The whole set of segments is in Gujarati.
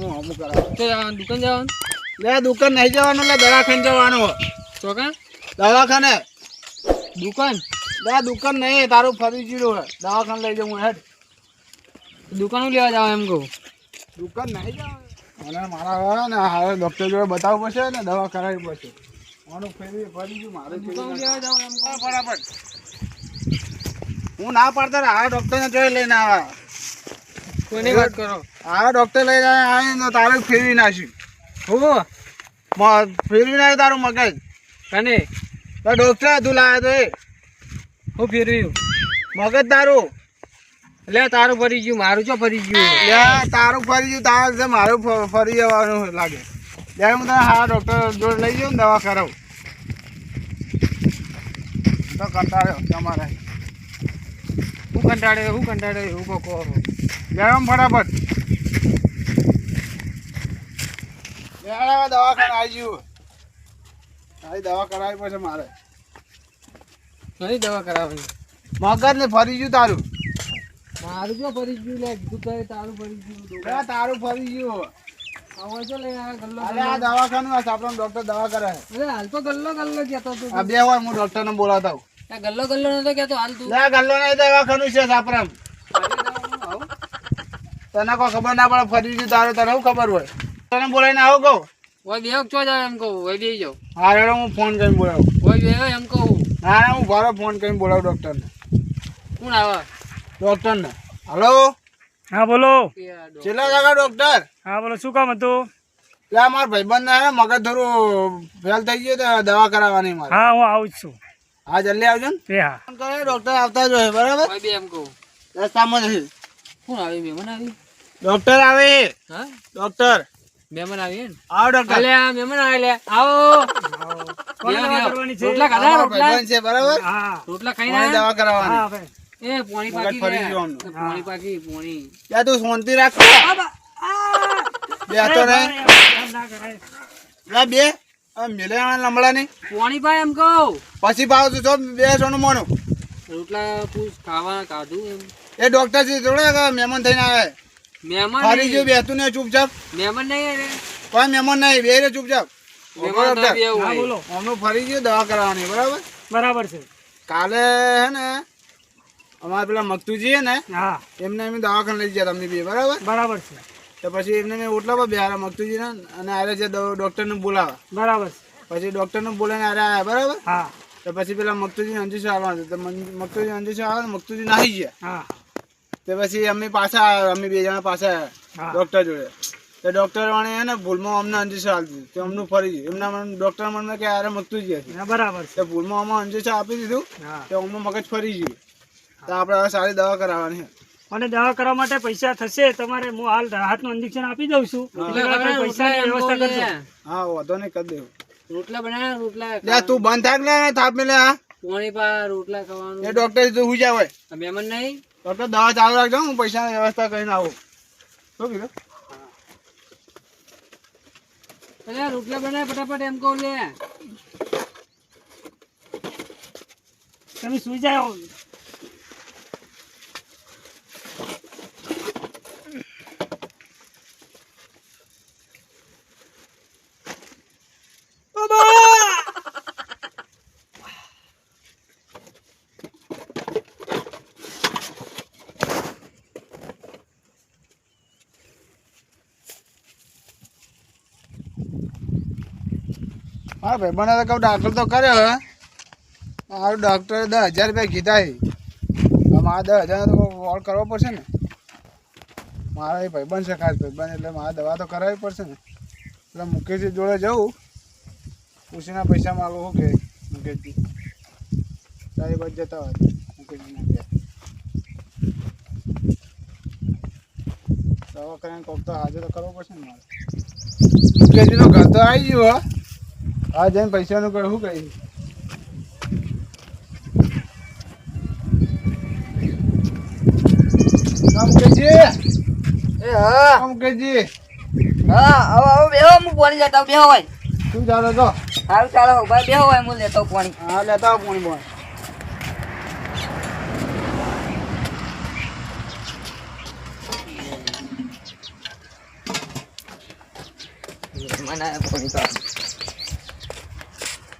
હું અમુક કરાવું. તો જવાનું દુકાન જવાનું? લે દુકાન નહીં જવાનું એટલે દવાખાને જવાનું. ચોકા દવાખાને? દુકાન? લે દુકાન નહીં તારું ફરી હે દવાખાને લઈ જાઉં હેડ. દુકાન લેવા જાવ એમ કહું? દુકાન નહીં જવાનું. અને મારા ને હવે ડૉક્ટર જોડે બતાવવું પડશે ને દવા કરાવવી પડશે. મારું ફેરી ફરી ગયું મારે દુકાન લેવા જાવ એમ હું ના પાડતા આ ડૉક્ટરને જોઈ લઈને આવ્યા કોની વાત કરો? આ ડૉક્ટર લઈને તો તારે ફેરવી નાખ્યું. હું ફેરવી નાખ્યું તારું મગજ? કને? તો ડૉક્ટર હતું લાવ્યા તો એ. હું ફેરવ્યું? મગજ તારું. લે તારું ફરી ગયું મારું ચો ફરી ગયું? લે તારું ફરી ગયું તારું મારું ફરી જવાનું લાગે. ત્યારે હું તને હા ડૉક્ટર જોડે લઈ જાઉં ને દવા કરાવું. તો કંટાળ્યો તમારે. હું કંટાળે હું કંટાળે એવું કહો કહો લે આમ ફટાફટ લે દવાખાને આવી ગયું. તારી દવા કરાવી પડશે મારે. નહીં દવા કરાવવાની મગજ ને ફરી ગયું તારું. મારું ચો ફરી ગયું? લે તારું ફરી ગયું. તારું ફરી ગયું. ગલ્લો આ દવાખાનું આ ડૉક્ટર દવા કરે. અરે હાલ તો ગલ્લો ગલ્લો કહેતો તું. આ બે હું ડૉક્ટરને બોલાવતા ગલ્લો ગલ્લો નતો કેતો હાલ તું. ગલ્લો નહીં દવાખાનું છે સાપરામ. તને કોઈ ખબર ના પડે ફરી ગયું તારું તને શું ખબર હોય? તને બોલાવીને આવો કહું. ઓય બેહો ચો જાવ એમ કહું ઓય બેહી જાવ. હા હેડો હું ફોન કરીને બોલાવું. ઓય બેહો એમ કહું. હા હું ભારે ફોન કરીને બોલાવું ડૉક્ટરને. કોણ આવે? ડૉક્ટરને. હલો? હા બોલો. છેલ્લા જગા ડૉક્ટર? હા બોલો શું કામ હતું? લે મારા ભાઈબંધને હે ને મગજ થોડું ફેલ થઈ ગયું તો દવા કરાવવાની મારે. હા હું આવું જ છું. હા જલ્દી આવજો ને. હા. ફોન ડૉક્ટર આવતા જ હોય બરાબર? એમ કહું. રસ્તામાં જશે છે. કોણ આવી મહેમાન આવી? ડૉક્ટર આવે. હા? ડોક્ટર મહેમાન આવી ને? આવો ડોક્ટર અલે આ મહેમાન આવે. લે આવો. રોટલા ખાધા રોટલા? છે બરાબર? હા. રોટલા ખાઈને દવા કરાવવાની હા ભાઈ. એ પોણી પાકી ફરી લે. ગયું આમનું. એ પોણી પાકી પોણી. યા તું શાંતિ રાખ. બે. તો રહે એમ. લા બે. ની પોણી કહું. પછી ભાવ તું બે સોનું મોનું. રોટલા પૂછ ખાવા કાઢું એમ. એ ડોક્ટર જોડે મહેમાન થઈને આવે? મહેમાન ફરી ગયું બેતું ને ચૂપચાપ. મહેમાન નહીં રે કોઈ મહેમાન નહીં બે રે ચૂપચાપ. મહેમાન ના બી હા બોલો. અમનું ફરી ગયું દવા કરાવવાની બરાબર? બરાબર છે. કાલે હે ને અમારા પેલા મગતુજી હે ને હા. એમને અમે દવાખાને લઈ ગયા તમને બી બરાબર? બરાબર છે. તો પછી એમને મેં ઓટલા પર બેહારા મગતુજી ને અને આરે જે ડોક્ટરને બોલાવા. બરાબર પછી ડોક્ટરને બોલાવીને આરે આવ્યા બરાબર? હા. તો પછી પેલા મગતુજી અંજુ આવવાનું હતું. તો મગતુજી અંજુસા આવે ને મગતુજી નાહી ગયા. હા. તો પછી અમે પાછા અમે બે જણા પાછા ડોક્ટર જોડે. તો ડોક્ટર વાળે હે ને ભૂલમાં અમને અંજુસો આપી દીધું. તો અમનું ફરી ગયું. એમના મન ડોક્ટર મને કે આરે મગતું જ બરાબર છે. તો ભૂલમાં અમે અંજુસો આપી દીધું. તો અમનું મગજ ફરી ગયું. તો આપણે હવે સારી દવા કરાવવાની અને દવા કરવા માટે પૈસા થશે તમારે હું હાલ હાથનું ઇન્જેક્શન આપી દઉં છું. પૈસા પૈસાની વ્યવસ્થા. કરજો હા વાંધો નહીં કરી દેવું. રોટલા બનાવ્યા રોટલા તું બંધ થાક ને થાપ મેલે હા. પોણી પા રોટલા ખાવાનું. એ ડોક્ટર તું હું જાવ હોય મહેમાન નહીં? ડોક્ટર દવા ચાલુ રાખજો હું પૈસાની વ્યવસ્થા કરીને આવું. શું કીધું? અરે રોટલા બનાય ફટાફટ એમ કહું લે. તમે સુઈ જાઓ. હા ભાઈ બને તો કહું દાખલ તો કર્યો મારું ડૉક્ટરે દસ હજાર રૂપિયા કીધા મારે દસ હજાર તો વોલ કરવો પડશે ને? મારા એ ભાઈબંધ છે, ખાસ ભાઈબંધ એટલે મારે દવા તો કરાવવી પડશે ને. એટલે મુકેશજી જોડે જવું પૂછીના પૈસા માગો શું કે? મુકેશજી. તારી બાજુ જતા હોય. મુકેશજીના ઘેર. દવા કરીને કોક તો હાજર તો કરવો પડશે ને મારે. મુકેશજીનો ઘર તો આવી ગયું હો હા જઈને પૈસાનું કર શું કહી એ હા. મુકેશજી. હા હવે હવે બેહો હું પોણી જતા બેહો હોય શું ચાલે તો? સારું ચાલો ભાઈ બેહો હોય હું લેતો પોણી. હા લેતા પોણી બોણ મહેમાન આવ્યા ફોન કરો તો બે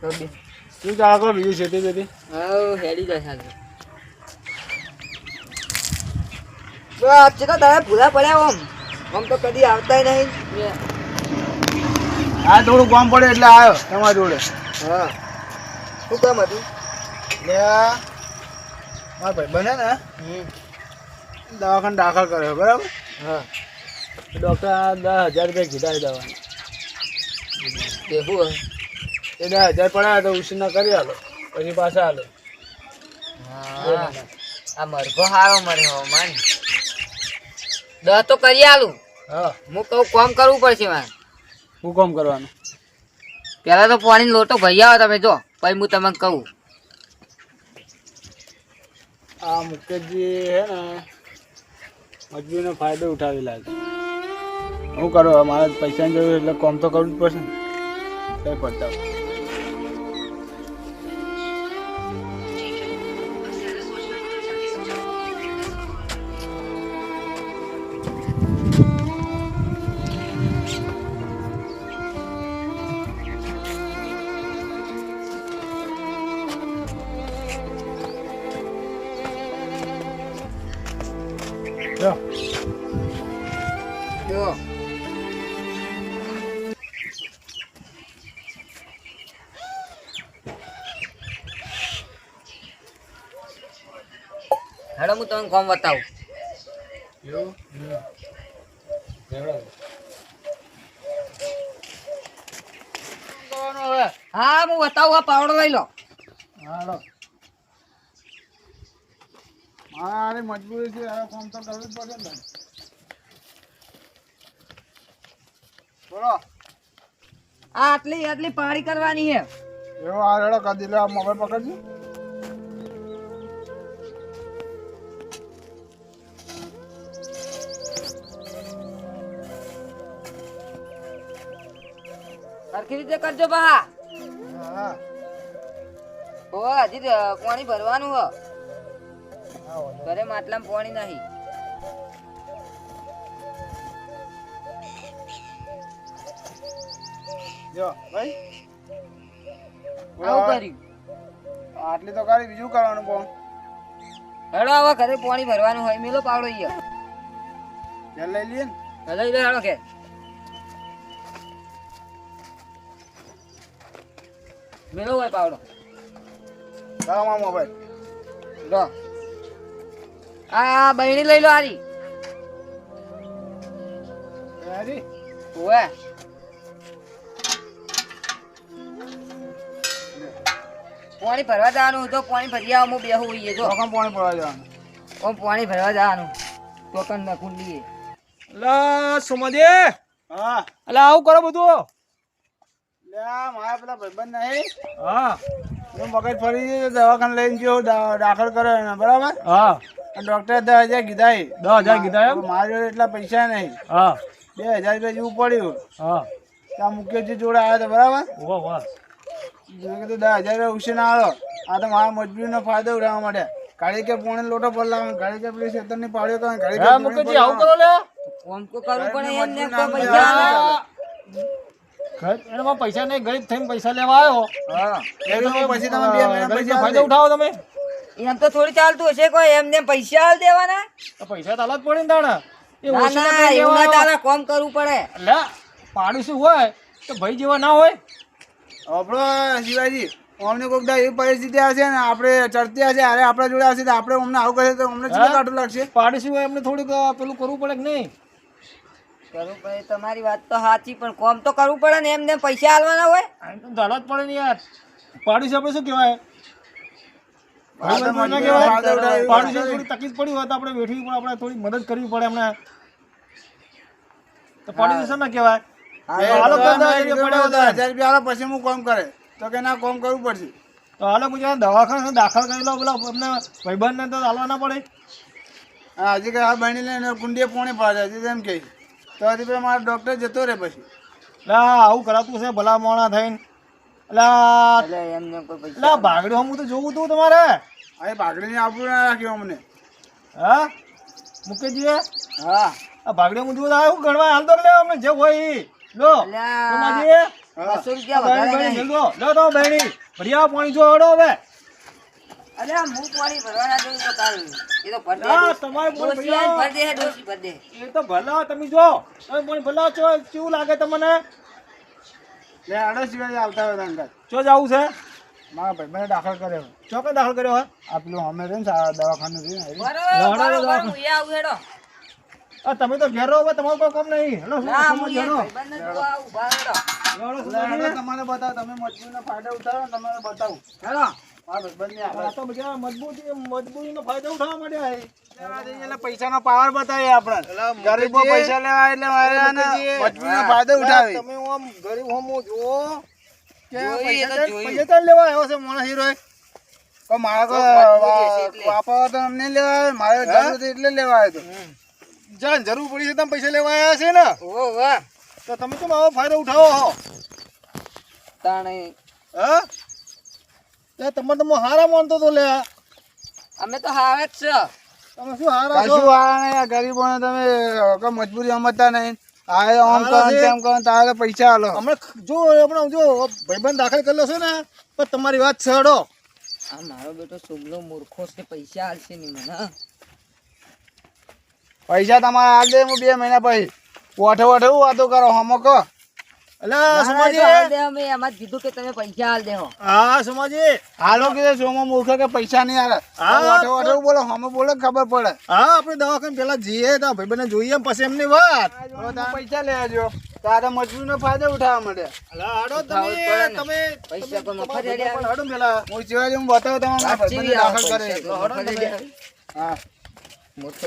શું ચાલે કરો બીજું છે બેતી હવ હેડી જાય સાહેબ ચેતા તારા ભૂલા પડ્યા ઓમ આમ તો કદી આવતાય નહીં આ થોડું કામ પડે એટલે આવ્યો તમારા જોડે હા શું કામ હતું એટલે મારા ભાઈ બને ને દવાખાને દાખલ કર્યો બરાબર હા ડૉક્ટર દસ હજાર રૂપિયા કીધા દવા. કેવું એ દસ હજાર પડ્યા તો ઉછીના કરી આલો. પછી પાછા આલો. હા આ મરઘો હારો મર્યો મન. દસ તો કરી આલું. હા. હું કહું કોમ કરવું પડશે મારે હું કામ કરવાનું? પેલા તો પાણી લોટો ભરી આવો તમે જો. પછી હું તમને કહું. આ મુકેશજી હે ને મજબૂરીનો ફાયદો ઉઠાવી લાગે શું કરો મારે પૈસાની જરૂર એટલે કોમ તો કરવું જ પડશે ને. કઈ પડતા? જો જો હેડો હું તમને કોમ બતાવું. એવું? હા હું બતાવું આ પાવડો લઈ લો. હાલો મારે મજબૂરી છે હવે કામ તો કરવું જ પડશે ને. બોલો. આ આટલી આટલી પાણી કરવાની છે. એવો આ રેડો કરી દીધો આ મોબાઈલ પકડજો. સરખી રીતે કરજો બા. હા. ઓ હજી પાણી ભરવાનું હ? હા વાંધો ઘરે માટલામાં પાણી નહીં. જો ભાઈ. આવું કર્યું. આટલી તો કરી બીજું કરવાનું કોમ હેડો આવા ઘરે પાણી ભરવાનું હોય મેલો પાવડો અહીંયા લઈ લઈએ ને. લઈ લો હેડો કે. મેલો હોય પાવડો. લાવો મારો ભાઈ. લો. આ બહેણી લઈ લો આરી રેડી ઓવે. પાણી ભરવા જવાનું તો પાણી ભરી આવો હું બેહું હોઈએ જો. ચોખમ પાણી ભરવા જવાનું. કોણ પાણી ભરવા જવાનું. ટોકન ના કુંડીએ અલા સુમદે હા. અલા આવું કરો બધું. લે મારા પેલા ભાઈબંધ નહીં. હા. મગજ ફરી દવાખાને લઈને જો દાખલ કર્યો એને બરાબર? હા. ડોક્ટરે દસ હજાર કીધા દસ હજાર કીધા એમ? મારા જોડે એટલા પૈસા નહીં. હા. બે હજાર રૂપિયા જેવું પડ્યું. હા. ત્યાં મુખ્યજી જોડે આવ્યો તો બરાબર? વાહ વાહ. મેં કીધું દસ હજાર રૂપિયા ઉછીને આવ્યો આ તો મારા મજબૂરીનો ફાયદો ઉઠાવવા માટે. ગાડી કે પોણે લોટો બદલાવે ગાડી કે પેલી શેતરની પાડ્યો તો ગાડી કે મુખ્યજી આવું કરો લે ઓમ તો કરવું પડે એમ ને કોઈ પૈસા લેવા. એનામાં પૈસા નહીં ગરીબ થઈને પૈસા લેવા આવ્યો. હા. પછી તમે બે મહિના પછી ફાયદો ઉઠાવો તમે. એમ તો થોડી ચાલતું હશે કોઈ એમને પૈસા આલ દેવાના? તો પૈસા તો અલગ પડે ને દાણા એ ના એવું લેવા કોમ કરવું પડે. લે પાડોશી હોય તો ભાઈ જેવા ના હોય. આપણો શિવાજી અમને કોઈક દા એવી પરિસ્થિતિ હશે ને આપણે ચડતી હશે અરે આપણા જોડે હશે તો આપણે અમને આવું કરશે તો અમને ચેટલું હા? કાઢું લાગશે? પાડોશી હોય એમને થોડુંક પેલું કરવું પડે કે નહીં? કરવું પડે તમારી વાત તો સાચી પણ કોમ તો કરવું પડે ને એમને પૈસા આલવાના હોય? તો દાડા જ પડે ને યાર. પાડોશી આપણે શું કહેવાય આ તો ભાઈ બંધ ના મજબૂરી કહેવાય? ફાયદો ઉઠાવી પાડોશી થોડી તકલીફ પડી હોય તો આપણે વેઠવી પડે આપણે થોડી મદદ કરવી પડે એમને. તો શું ના કહેવાય? પછી હું કોમ કરે? તો કે ના કોમ કરવું પડશે. તો હાલો પૂછ્યા દવાખાને દાખલ કરી લો પેલા અમને ભાઈબંધને તો હાલવા ના પડે? આજે હજી કે આ બની લઈને કુંડીએ પોણે પાડે એમ કે તો હજી મારો ડૉક્ટર જતો રહે પછી. ના આવું કરાતું છે ભલા મોણા થઈને. લા એટલે એમને કોઈ પૈસા લા ભાગડ્યો હું તો જોવું તું તમારે. આ ભાગડીને આપણું ના રાખ્યો અમને. હા? મુકેશજી હા. આ ભાગડ્યો હું જોવું તો આવું ગણવા હાલ તો લે અમને જે હોય લો બસો રૂપિયા વધારે બહેણી, નહીં. લો લો તો બહેણી ભરિયા પાણી જો હડો હવે. અરે હું પાણી ભરવા દઉં તો કાલ. એ તો ભર દે, તમારે પાણી ડોશી આવીને ભરવા. ભર દે, ડોશી ભર દે. એ તો ભલા તમે જો. તમે પાણી ભલા છો કેવું લાગે તમને? લે આડો સિવાય આવતા હોય અંગત ચો જવું છે? મારા ભાઈ મને દાખલ કર્યો. ચોકે દાખલ કર્યો હે? આ પેલું અમે રે ને રે દવાખાનું. આ તમે તો ઘેર રહો હવે તમારું કોઈ કામ નહીં. હેલો ના, હું હેલો. હેલો, હેડો. સોમાજી. તમને બતાવો તમે મજબૂરીનો ફાયદો ઉઠાવો ને તમને બતાવું. હેડો. એટલે પૈસાનો પાવર બતાવીએ આપણે. ગરીબો પૈસા લેવા એટલે. મજબૂરીનો ફાયદો ઉઠાવે. તમે આમ ગરીબ હોમો જુઓ પૈસા. પૈસા લેવા આવ્યો છે માણસ હીરો મજબૂરી જરૂર હતી એટલે. લેવા આવ્યો હતો જ્યાં જરૂર પડી છે તમે પૈસા લેવા આવ્યા છે ને. તો તમે કેમ આવો ફાયદો ઉઠાવો હો? તાણે હા? તે તમે તો હારા માનતો તો લે. અમે તો હારા જ છે. તમે શું હારા છો? શું હારા નહીં આ ગરીબોને તમે કે મજબૂરી સમજતા નહીં. આ આમ કરો તેમ કરો તારે પૈસા આલો. અમે જો હમણાં જો ભાઈબંધ દાખલ કરેલો છે ને પણ તમારી વાત છેડો. આ મારો બેટો સુગલો મૂર્ખો છે પૈસા આલશે નહીં મને પૈસા તમારે હાલ દે હું બે મહિના પછી. ઓઠે ઓઠે વાતો કરો હમો કહો. અલા સોમાજી. એમાં કીધું કે તમે પૈસા હાલ હા. સોમાજી. હાલો કે સોમો મૂર્ખ કે પૈસા નહીં આલે હા. વાટો વાટો બોલો ખબર પડે. હા આપણે દવાખાને પેલા જઈએ તો ભાઈ બને જોઈએ પછી એમની વાત. પૈસા લઈ આવજો. તારા મજૂરનો ફાયદો ઉઠાવવા મળે હું જેવા હું. બતાવ મોટો